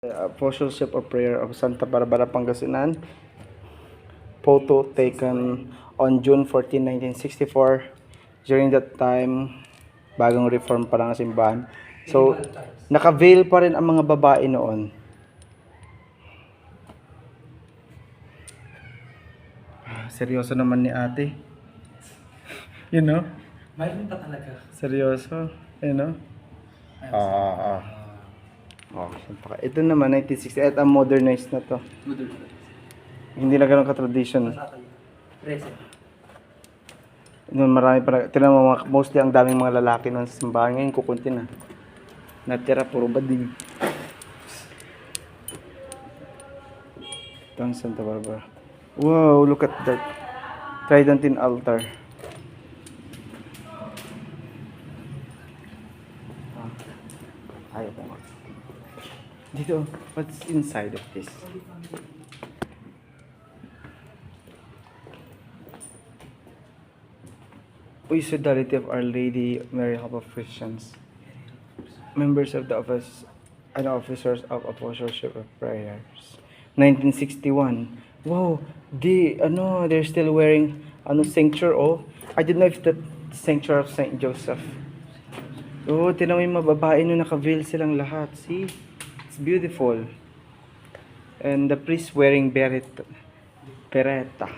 Apostleship of Prayer of Santa Barbara, Pangasinan. Photo taken on June 14, 1964. During that time, bagong reform pa lang ang simbahan. So, naka-veil pa rin ang mga babae noon. Ah, Seryoso naman ni ate. You know? Mayroon pa talaga. Seryoso. You know? Ah, ah. Oh, siyempre. ito naman 1968 ang modernized na to. Budol. Hindi na ganun ka-tradition. Present. Noon marami pa tinan mo mga- mostly ang daming mga lalaki noon sa simbahan ngayon kukunti na. Natira puro bading. Ito ang Santa Barbara. Wow, look at that. Tridentine altar. Ah, Ayaw ko nga. Dito, what's inside of this? We solidarity of Our Lady Mary Help of Christians. Members of the office and officers of Apostleship of Prayers. 1961. Wow, the ano, they're still wearing ano cincture oh. I didn't know if that cincture of Saint Joseph. Oh, tinan mo yung mga babae no naka-veil silang lahat. See? It's beautiful. And the priest wearing beret, bereta.